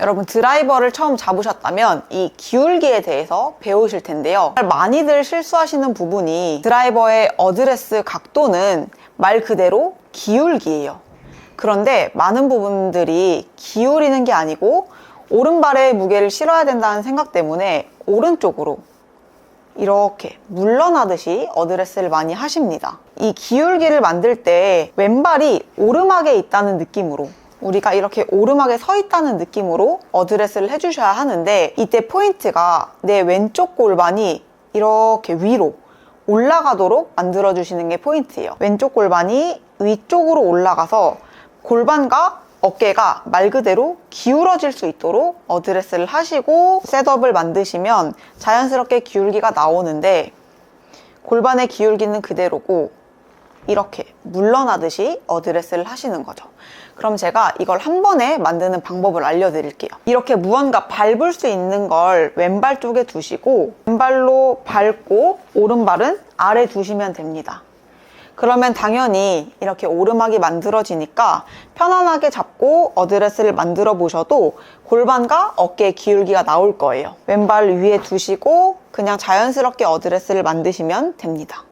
여러분 드라이버를 처음 잡으셨다면 이 기울기에 대해서 배우실 텐데요. 많이들 실수하시는 부분이 드라이버의 어드레스 각도는 말 그대로 기울기예요. 그런데 많은 부분들이 기울이는 게 아니고 오른발에 무게를 실어야 된다는 생각 때문에 오른쪽으로 이렇게 물러나듯이 어드레스를 많이 하십니다. 이 기울기를 만들 때 왼발이 오르막에 있다는 느낌으로 우리가 이렇게 오르막에 서 있다는 느낌으로 어드레스를 해주셔야 하는데 이때 포인트가 내 왼쪽 골반이 이렇게 위로 올라가도록 만들어주시는 게 포인트예요. 왼쪽 골반이 위쪽으로 올라가서 골반과 어깨가 말 그대로 기울어질 수 있도록 어드레스를 하시고 셋업을 만드시면 자연스럽게 기울기가 나오는데 골반의 기울기는 그대로고 이렇게 물러나듯이 어드레스를 하시는 거죠. 그럼 제가 이걸 한 번에 만드는 방법을 알려드릴게요. 이렇게 무언가 밟을 수 있는 걸 왼발 쪽에 두시고 왼발로 밟고 오른발은 아래 두시면 됩니다. 그러면 당연히 이렇게 오르막이 만들어지니까 편안하게 잡고 어드레스를 만들어 보셔도 골반과 어깨의 기울기가 나올 거예요. 왼발 위에 두시고 그냥 자연스럽게 어드레스를 만드시면 됩니다.